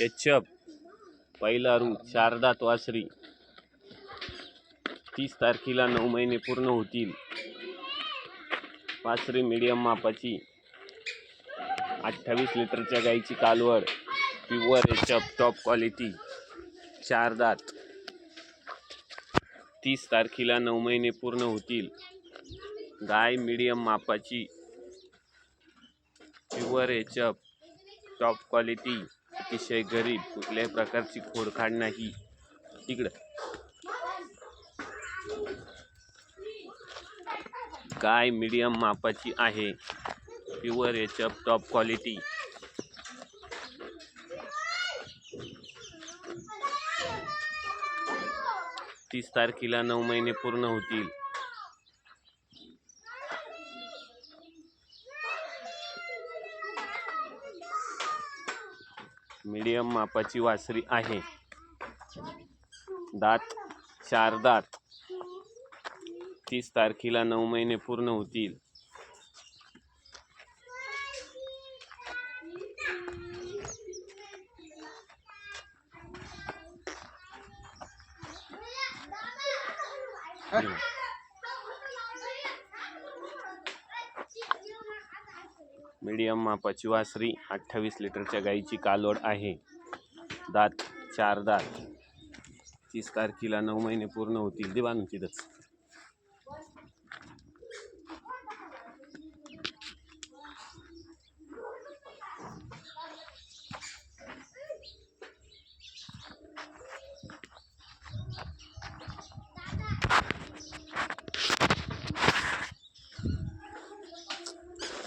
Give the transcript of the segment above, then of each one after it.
एचप पहिला रू चार वासरी तीस तारखेला नऊ महिने पूर्ण होतील. वासरी मिडियम मापाची अठ्ठावीस लिटरच्या गाईची कालवड प्युअर एचप टॉप क्वालिटी चार दात तीस तारखेला नऊ महिने पूर्ण होतील. गाय मीडियम मापाची प्युअर एचप टॉप क्वालिटी अतिशय गरीब कुठल्याही प्रकारची खोडखाड नाही. इकडं. गाय मीडियम मापाची आहे? प्युअर याच्या टॉप क्वालिटी तीस तारखेला नऊ महिने पूर्ण होतील. मीडियम मापाची वासरी आहे. दात चार दात. तीस तारखेला नऊ महिने पूर्ण होतील. मीडियम मापाची वासरी अठ्ठावीस लिटरच्या गाईची कालोड आहे. दात चार दात. तीस तारखेला नऊ महिने पूर्ण होतील. दे बांधून तिथंच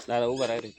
દાદા ઊભા રાખી